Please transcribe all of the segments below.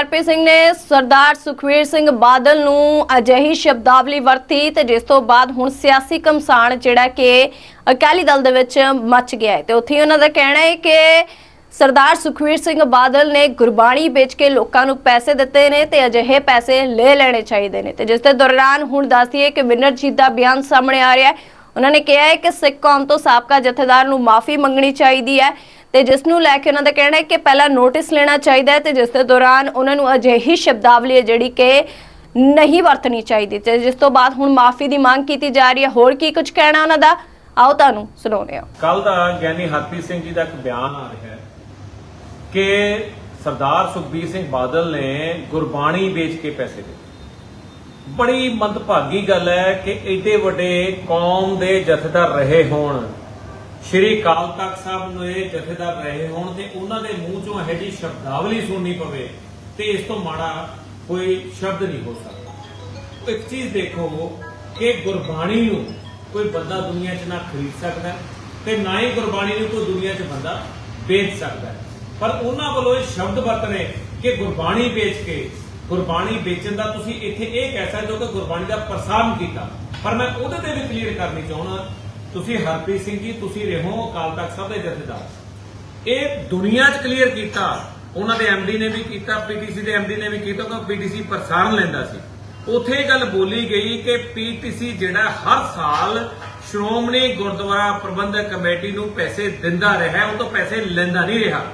ਹਰਪ੍ਰੀਤ ਸਿੰਘ ਨੇ ਸਰਦਾਰ ਸੁਖਵੀਰ ਸਿੰਘ ਬਾਦਲ ਨੂੰ ਅਜਿਹੀ ਸ਼ਬਦਾਵਲੀ ਵਰਤੀ ਤੇ ਜਿਸ ਤੋਂ ਬਾਅਦ ਹੁਣ ਸਿਆਸੀ ਕਮਸਾਨ ਜਿਹੜਾ ਕਿ ਅਕਾਲੀ ਦਲ ਦੇ ਵਿੱਚ ਮੱਚ ਗਿਆ ਹੈ। ਤੇ ਉੱਥੇ ਉਹਨਾਂ ਦਾ ਕਹਿਣਾ ਹੈ ਕਿ ਸਰਦਾਰ ਸੁਖਵੀਰ ਸਿੰਘ ਬਾਦਲ ਨੇ ਗੁਰਬਾਣੀ ਵੇਚ ਕੇ ਲੋਕਾਂ ਨੂੰ ਪੈਸੇ ਦਿੱਤੇ ਨੇ ਤੇ ਅਜਿਹੇ ਪੈਸੇ ਲੈ ਲੈਣੇ ਚਾਹੀਦੇ ਨੇ। ਤੇ ਜਿਸ ਦੇ ਦੌਰਾਨ ਹੁਣ ਦੱਸਦੀਏ ਕਿ ਵਿਨਰਜੀਤ ਦਾ ਬਿਆਨ ਸਾਹਮਣੇ ਆ ਰਿਹਾ ਹੈ। ਉਹਨਾਂ ਨੇ ਕਿਹਾ ਹੈ ਕਿ ਸਿੱਖ ਕੌਮ ਤੋਂ ਸਾਬਕਾ ਜਥੇਦਾਰ ਨੂੰ ਮਾਫੀ ਮੰਗਣੀ ਚਾਹੀਦੀ ਹੈ ਤੇ ਜਿਸ ਨੂੰ ਲੈ ਕੇ ਉਹਨਾਂ ਦਾ ਕਹਿਣਾ ਹੈ ਕਿ ਪਹਿਲਾਂ ਨੋਟਿਸ ਲੈਣਾ ਚਾਹੀਦਾ ਹੈ ਤੇ ਜਿਸ ਦੇ ਦੌਰਾਨ ਉਹਨਾਂ ਨੂੰ ਅਜਿਹੀ ਸ਼ਬਦਾਵਲੀ ਹੈ ਜਿਹੜੀ ਕਿ ਨਹੀਂ ਵਰਤਣੀ ਚਾਹੀਦੀ ਤੇ ਜਿਸ ਤੋਂ ਬਾਅਦ ਹੁਣ ਮਾਫੀ ਦੀ ਮੰਗ ਕੀਤੀ ਜਾ ਰਹੀ ਹੈ। ਹੋਰ ਕੀ ਕੁਝ ਕਹਿਣਾ ਉਹਨਾਂ ਦਾ? ਆਓ ਤੁਹਾਨੂੰ ਸੁਣਾਉਂਦੇ ਹਾਂ। ਕੱਲ ਦਾ ਗਿਆਨੀ ਹਰਪ੍ਰੀਤ ਸਿੰਘ ਜੀ ਦਾ ਇੱਕ ਬਿਆਨ ਆ ਰਿਹਾ ਹੈ ਕਿ ਸਰਦਾਰ ਸੁਖਬੀਰ ਸਿੰਘ ਬਾਦਲ ਨੇ ਗੁਰਬਾਣੀ ਵੇਚ ਕੇ ਪੈਸੇ ਦਿੱਤੇ। ਬੜੀ ਮੰਦਭਾਗੀ ਗੱਲ ਹੈ ਕਿ ਏਡੇ ਵੱਡੇ ਕੌਮ ਦੇ ਜਥੇਦਾਰ ਰਹੇ ਹੋਣ। ਸ਼੍ਰੀ ਕਾਲ ਤਖਤ ਸਾਹਿਬ ਨੂੰ ਇਹ ਜਥੇਦਾਰ ਰਹੇ ਹੋਣ ਤੇ ਉਹਨਾਂ ਦੇ ਮੂੰਹ ਚੋਂ ਇਹ ਜਿਹੀ ਸ਼ਬਦਾਵਲੀ ਸੁਣਨੀ ਪਵੇ ਤੇ ਇਸ ਤੋਂ ਮਾੜਾ ਕੋਈ ਸ਼ਬਦ ਨਹੀਂ ਹੋ ਸਕਦਾ। ਇੱਕ ਚੀਜ਼ ਦੇਖੋ ਕਿ ਗੁਰਬਾਣੀ ਨੂੰ ਕੋਈ ਬੰਦਾ ਦੁਨੀਆ 'ਚ ਨਾ ਖਰੀਦ ਸਕਦਾ ਤੇ ਨਾ ਹੀ ਗੁਰਬਾਣੀ ਨੂੰ ਕੋਈ ਦੁਨੀਆ 'ਚ ਬੰਦਾ ਵੇਚ ਸਕਦਾ। ਪਰ ਉਹਨਾਂ ਵੱਲੋਂ ਇਹ ਸ਼ਬਦ ਵਰਤਨੇ ਕਿ ਗੁਰਬਾਣੀ ਵੇਚ ਕੇ ਗੁਰਬਾਣੀ ਵੇਚਣ ਦਾ ਤੁਸੀਂ ਇੱਥੇ ਇਹ ਕਹਿ ਸਕਦੇ ਹੋ ਕਿ ਗੁਰਬਾਣੀ ਦਾ ਪ੍ਰਸਾਰਣ ਕੀਤਾ। ਪਰ ਮੈਂ ਉਹਦੇ ਤੇ ਵੀ ਕਲੀਅਰ ਕਰਨੀ ਚਾਹੁੰਦਾ ਤੁਸੀਂ ਹਰਪ੍ਰੀਤ ਸਿੰਘ ਜੀ, ਤੁਸੀਂ ਰਹੋ ਅਕਾਲ ਤਖਤ ਸਾਹਿਬ ਦੇ ਜਥੇਦਾਰ। ਇਹ ਦੁਨੀਆ 'ਚ ਕਲੀਅਰ ਕੀਤਾ। ਉਹਨਾਂ ਦੇ ਐਮਡੀ ਨੇ ਵੀ ਕੀਤਾ ਪੀਟੀਸੀ ਦੇ ਐਮਡੀ ਨੇ ਵੀ ਕੀਤਾ ਕਿ ਪੀਟੀਸੀ ਪ੍ਰਸਾਰਣ ਲੈਂਦਾ ਸੀ। ਉਥੇ ਇਹ ਗੱਲ ਬੋਲੀ ਗਈ ਕਿ ਪੀਟੀਸੀ ਜਿਹੜਾ ਹਰ ਸਾਲ ਸ਼੍ਰੋਮਣੀ ਗੁਰਦੁਆਰਾ ਪ੍ਰਬੰਧਕ ਕਮੇਟੀ ਨੂੰ ਪੈਸੇ ਦਿੰਦਾ ਰਿਹਾ, ਉਹ ਤੋਂ ਪੈਸੇ ਲੈਂਦਾ ਨਹੀਂ ਰਿਹਾ।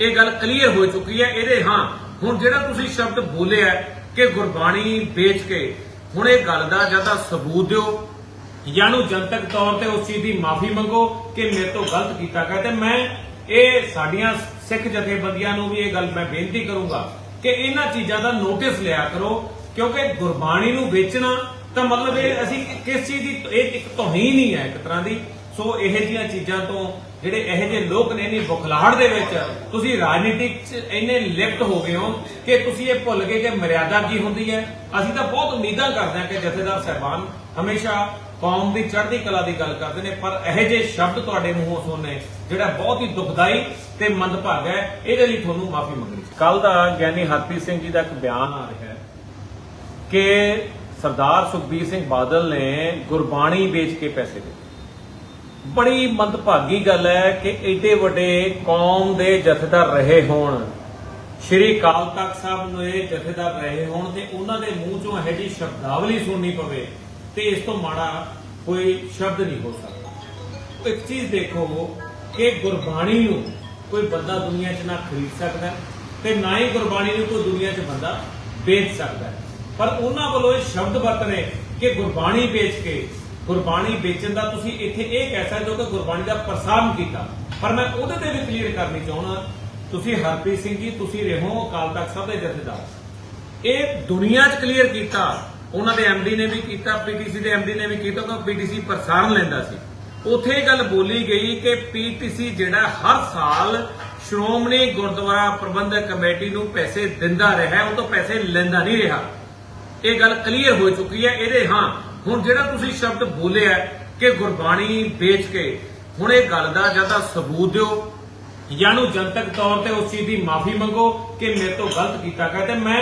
ਇਹ ਗੱਲ ਕਲੀਅਰ ਹੋ ਚੁੱਕੀ ਹੈ। ਇਹਦੇ ਹਾਂ ਹੁਣ ਜਿਹੜਾ ਤੁਸੀਂ ਸ਼ਬਦ ਬੋਲਿਆ ਕਿ ਗੁਰਬਾਣੀ ਵੇਚ ਕੇ, ਹੁਣ ਇਹ ਗੱਲ ਦਾ ਜਾਂ ਤਾਂ ਸਬੂਤ ਦਿਓ ਜਾਂ ਨੂੰ ਜਨਤਕ ਤੌਰ ਤੇ ਉਸ ਚੀਜ਼ ਦੀ ਮਾਫੀ ਮੰਗੋ ਕਿ ਮੇਰੇ ਤੋਂ ਗਲਤ ਕੀਤਾ ਗਿਆ। ਤੇ ਮੈਂ ਇਹ ਸਾਡੀਆਂ ਸਿੱਖ ਜਥੇਬੰਦੀਆਂ ਨੂੰ ਵੀ ਇਹ ਗੱਲ ਮੈਂ ਬੇਨਤੀ ਕਰੂੰਗਾ ਕਿ ਇਹਨਾਂ ਚੀਜ਼ਾਂ ਦਾ ਨੋਟਿਸ ਲਿਆ ਕਰੋ, ਕਿਉਂਕਿ ਗੁਰਬਾਣੀ ਨੂੰ ਵੇਚਣਾ ਤਾਂ ਮਤਲਬ ਇਹ ਅਸੀਂ ਕਿਸ ਚੀਜ਼ ਦੀ, ਇਹ ਇੱਕ ਤੋਹੀਨ ਹੀ ਹੈ ਇੱਕ ਤਰ੍ਹਾਂ ਦੀ। ਸੋ ਇਹੋ ਜੀਆਂ ਚੀਜ਼ਾਂ ਤੋਂ ਜਿਹੜੇ ਇਹੋ ਜਿਹੇ ਲੋਕ ਨੇ ਨਹੀਂ ਬੁਖਲਾਹਟ ਦੇ ਵਿੱਚ, ਤੁਸੀਂ ਰਾਜਨੀਤਿਕ ਚ ਇੰਨੇ ਲਿਪਤ ਹੋ ਗਏ ਹੋ ਕਿ ਤੁਸੀਂ ਇਹ ਭੁੱਲ ਗਏ ਕਿ ਮਰਿਆਦਾ ਕੀ ਹੁੰਦੀ ਹੈ। ਅਸੀਂ ਤਾਂ ਬਹੁਤ ਉਮੀਦਾਂ ਕਰਦੇ ਹਾਂ ਕਿ ਜਥੇਦਾਰ ਸਹਿਬਾਨ ਹਮੇਸ਼ਾ ਕੌਮ ਦੀ ਚੜ੍ਹਦੀ ਕਲਾ ਦੀ ਗੱਲ ਕਰਦੇ ਨੇ, ਪਰ ਇਹੋ ਜਿਹੇ ਸ਼ਬਦ ਤੁਹਾਡੇ ਮੂੰਹੋਂ ਸੁਣਨੇ ਜਿਹੜਾ ਬਹੁਤ ਹੀ ਦੁਖਦਾਈ ਤੇ ਮੰਦਭਾਗਾ ਹੈ, ਇਹਦੇ ਲਈ ਤੁਹਾਨੂੰ ਮਾਫੀ ਮੰਗਣੀ ਕੱਲ ਦਾ ਗਿਆਨੀ ਹਰਪ੍ਰੀਤ ਸਿੰਘ ਜੀ ਦਾ ਇੱਕ ਬਿਆਨ ਆ ਰਿਹਾ ਹੈ ਕਿ ਸਰਦਾਰ ਸੁਖਬੀਰ ਸਿੰਘ ਬਾਦਲ ਨੇ ਗੁਰਬਾਣੀ ਵੇਚ ਕੇ ਪੈਸੇ ਦਿੱਤੇ। ਬੜੀ ਮੰਦਭਾਗੀ ਗੱਲ ਹੈ ਕਿ ਏਡੇ ਵੱਡੇ ਕੌਮ ਦੇ ਜਥੇਦਾਰ ਰਹੇ ਹੋਣ। ਸ਼੍ਰੀ ਕਾਲ ਤਖਤ ਸਾਹਿਬ ਨੂੰ ਇਹ ਜਥੇਦਾਰ ਰਹੇ ਹੋਣ ਤੇ ਉਹਨਾਂ ਦੇ ਮੂੰਹ ਚੋਂ ਇਹੋ ਜਿਹੀ ਸ਼ਬਦਾਵਲੀ ਸੁਣਨੀ ਪਵੇ ਤੇ ਇਸ ਤੋਂ ਮਾੜਾ ਕੋਈ ਸ਼ਬਦ ਨਹੀਂ ਹੋ ਸਕਦਾ। ਇੱਕ ਚੀਜ਼ ਦੇਖੋ ਕਿ ਗੁਰਬਾਣੀ ਨੂੰ ਕੋਈ ਬੰਦਾ ਦੁਨੀਆ 'ਚ ਨਾ ਖਰੀਦ ਸਕਦਾ ਤੇ ਨਾ ਹੀ ਗੁਰਬਾਣੀ ਨੂੰ ਕੋਈ ਦੁਨੀਆ 'ਚ ਬੰਦਾ ਵੇਚ ਸਕਦਾ। ਪਰ ਉਹਨਾਂ ਵੱਲੋਂ ਇਹ ਸ਼ਬਦ ਵਰਤ ਰਹੇ ਕਿ ਗੁਰਬਾਣੀ ਵੇਚ ਕੇ ਗੁਰਬਾਣੀ ਵੇਚਣ ਦਾ ਤੁਸੀਂ ਇੱਥੇ ਇਹ ਕਹਿ ਸਕਦੇ ਹੋ ਕਿ ਗੁਰਬਾਣੀ ਦਾ ਪ੍ਰਸਾਰ ਕੀਤਾ। ਪਰ ਮੈਂ ਉਹਦੇ ਤੇ ਵੀ ਕਲੀਅਰ ਕਰਨੀ ਚਾਹੁੰਦਾ। ਤੁਸੀਂ ਹਰਪ੍ਰੀਤ ਸਿੰਘ ਜੀ, ਤੁਸੀਂ ਰਹੋ ਅਕਾਲ ਤਖਤ ਸਾਹਿਬ ਦੇ ਜਥੇਦਾਰ। ਇਹ ਦੁਨੀਆ 'ਚ ਕਲੀਅਰ ਕੀਤਾ। ਉਹਨਾਂ ਦੇ ਐਮਡੀ ਨੇ ਵੀ ਕੀਤਾ ਪੀਟੀਸੀ ਦੇ ਐਮਡੀ ਨੇ ਵੀ ਕੀਤਾ ਕਿ ਪੀਟੀਸੀ ਪ੍ਰਸਾਰਣ ਲੈਂਦਾ ਸੀ। ਉਥੇ ਇਹ ਗੱਲ ਬੋਲੀ ਗਈ ਕਿ ਪੀਟੀਸੀ ਜਿਹੜਾ ਹਰ ਸਾਲ ਸ਼੍ਰੋਮਣੀ ਗੁਰਦੁਆਰਾ ਪ੍ਰਬੰਧਕ ਕਮੇਟੀ ਨੂੰ ਪੈਸੇ ਦਿੰਦਾ ਰਿਹਾ, ਉਹ ਤੋਂ ਪੈਸੇ ਲੈਂਦਾ ਨਹੀਂ ਰਿਹਾ। ਇਹ ਗੱਲ ਕਲੀਅਰ ਹੋ ਚੁੱਕੀ ਹੈ, ਇਹਦੇ ਹਾਂ ਹੁਣ ਜਿਹੜਾ ਤੁਸੀਂ ਸ਼ਬਦ ਬੋਲਿਆ ਕਿ ਗੁਰਬਾਣੀ ਵੇਚ ਕੇ, ਹੁਣ ਇਹ ਗੱਲ ਦਾ ਜਾਂ ਤਾਂ ਸਬੂਤ ਦਿਓ ਜਾਂ ਨੂੰ ਜਨਤਕ ਤੌਰ ਤੇ ਉਸ ਚੀਜ਼ ਦੀ ਮਾਫੀ ਮੰਗੋ ਕਿ ਮੇਰੇ ਤੋਂ ਗਲਤ ਕੀਤਾ ਗਿਆ। ਤੇ ਮੈਂ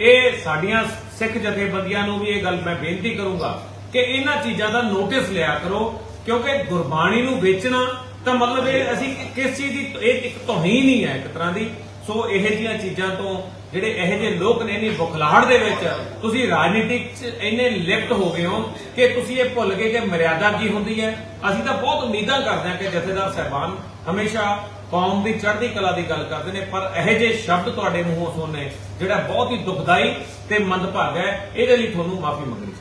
ਇਹ ਸਾਡੀਆਂ ਸਿੱਖ ਜਥੇਬੰਦੀਆਂ ਨੂੰ ਵੀ ਇਹ ਗੱਲ ਮੈਂ ਬੇਨਤੀ ਕਰੂੰਗਾ ਕਿ ਇਹਨਾਂ ਚੀਜ਼ਾਂ ਦਾ ਨੋਟਿਸ ਲਿਆ ਕਰੋ, ਕਿਉਂਕਿ ਗੁਰਬਾਣੀ ਨੂੰ ਵੇਚਣਾ ਤਾਂ ਮਤਲਬ ਇਹ ਅਸੀਂ ਕਿਸ ਚੀਜ਼ ਦੀ, ਇਹ ਇੱਕ ਤੋਹੀਨ ਹੀ ਹੈ ਇੱਕ ਤਰ੍ਹਾਂ ਦੀ। ਸੋ ਇਹੋ ਜਿਹੀਆਂ ਚੀਜ਼ਾਂ ਤੋਂ ਜਿਹੜੇ ਇਹੋ ਜਿਹੇ ਲੋਕ ਨੇ ਇੰਨੀ ਬੁਖਲਾਹਟ ਦੇ ਵਿੱਚ, ਤੁਸੀਂ ਰਾਜਨੀਤਿਕ ਚ ਇੰਨੇ ਲਿਪਤ ਹੋ ਗਏ ਹੋ ਕਿ ਤੁਸੀਂ ਇਹ ਭੁੱਲ ਗਏ ਕਿ ਮਰਿਆਦਾ ਕੀ ਹੁੰਦੀ ਹੈ। ਅਸੀਂ ਤਾਂ ਬਹੁਤ ਉਮੀਦਾਂ ਕਰਦੇ ਹਾਂ ਕਿ ਜਥੇਦਾਰ ਸਹਿਬਾਨ ਹਮੇਸ਼ਾ ਕੌਮ ਦੀ ਚੜ੍ਹਦੀ ਕਲਾ ਦੀ ਗੱਲ ਕਰਦੇ ਨੇ, ਪਰ ਇਹੋ ਜਿਹੇ ਸ਼ਬਦ ਤੁਹਾਡੇ ਮੂੰਹੋਂ ਸੁਣਨੇ ਜਿਹੜਾ ਬਹੁਤ ਹੀ ਦੁਖਦਾਈ ਤੇ ਮੰਦਭਾਗਾ ਹੈ। ਇਹਦੇ ਲਈ ਤੁਹਾਨੂੰ ਮਾਫੀ ਮੰਗਣੀ